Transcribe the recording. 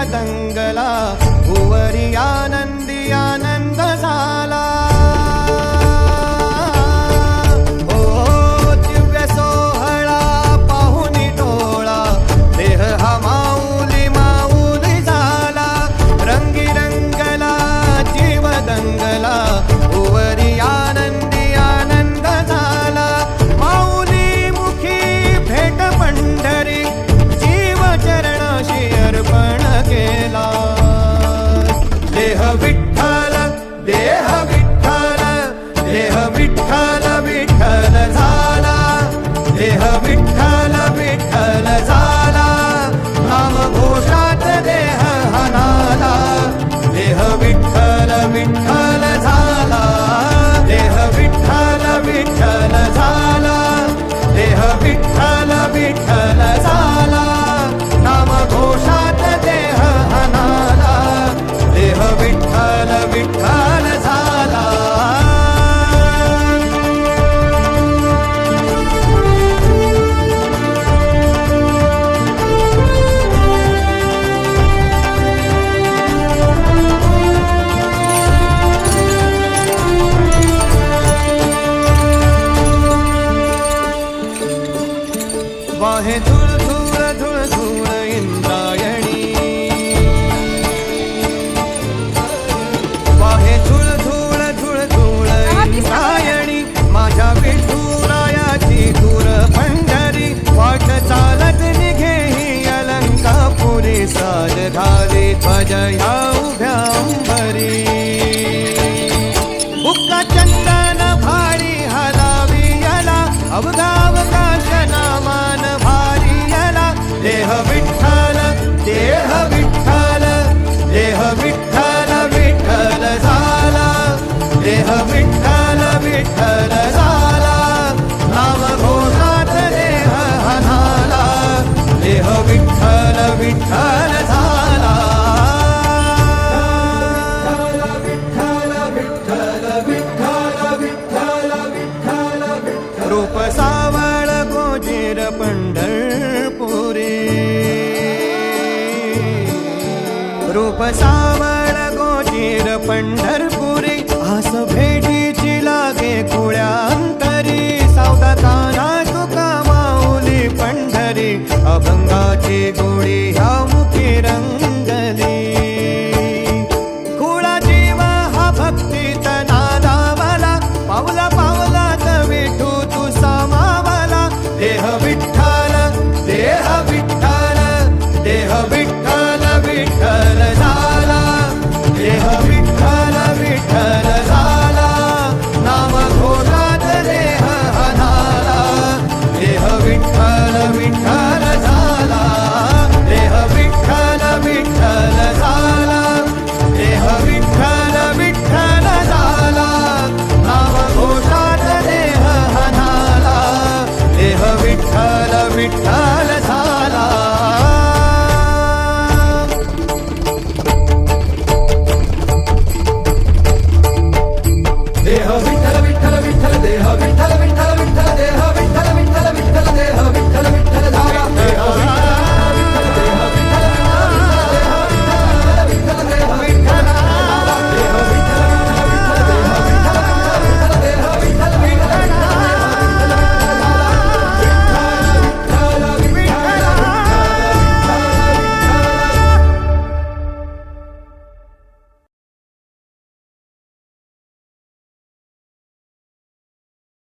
पतङ्गला भुवरियान a victory. বহে ধুর देह विठ्ठल विठ्ठल झाला. नाम देह हनाला. देह विठ्ठल विठ्ठल झाला. रूप सावळ गोजीर पंढरपुरी. रूप सावळ गोजीर पंढर cura. அளவிட்டார்